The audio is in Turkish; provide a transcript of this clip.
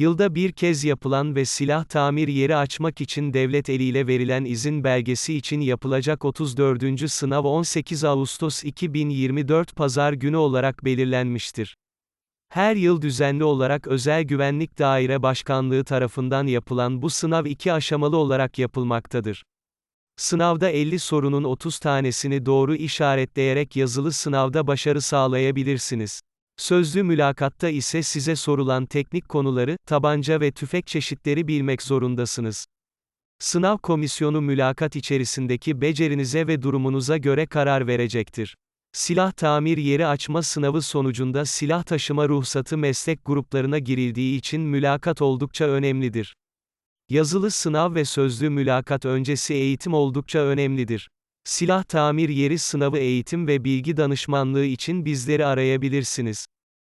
Yılda bir kez yapılan ve silah tamir yeri açmak için devlet eliyle verilen izin belgesi için yapılacak 34. sınav 18 Ağustos 2024 Pazar günü olarak belirlenmiştir. Her yıl düzenli olarak Özel Güvenlik Daire Başkanlığı tarafından yapılan bu sınav iki aşamalı olarak yapılmaktadır. Sınavda 50 sorunun 30 tanesini doğru işaretleyerek yazılı sınavda başarı sağlayabilirsiniz. Sözlü mülakatta ise size sorulan teknik konuları, tabanca ve tüfek çeşitleri bilmek zorundasınız. Sınav komisyonu mülakat içerisindeki becerinize ve durumunuza göre karar verecektir. Silah tamir yeri açma sınavı sonucunda silah taşıma ruhsatı meslek gruplarına girildiği için mülakat oldukça önemlidir. Yazılı sınav ve sözlü mülakat öncesi eğitim oldukça önemlidir. Silah tamir yeri sınavı eğitim ve bilgi danışmanlığı için bizleri arayabilirsiniz.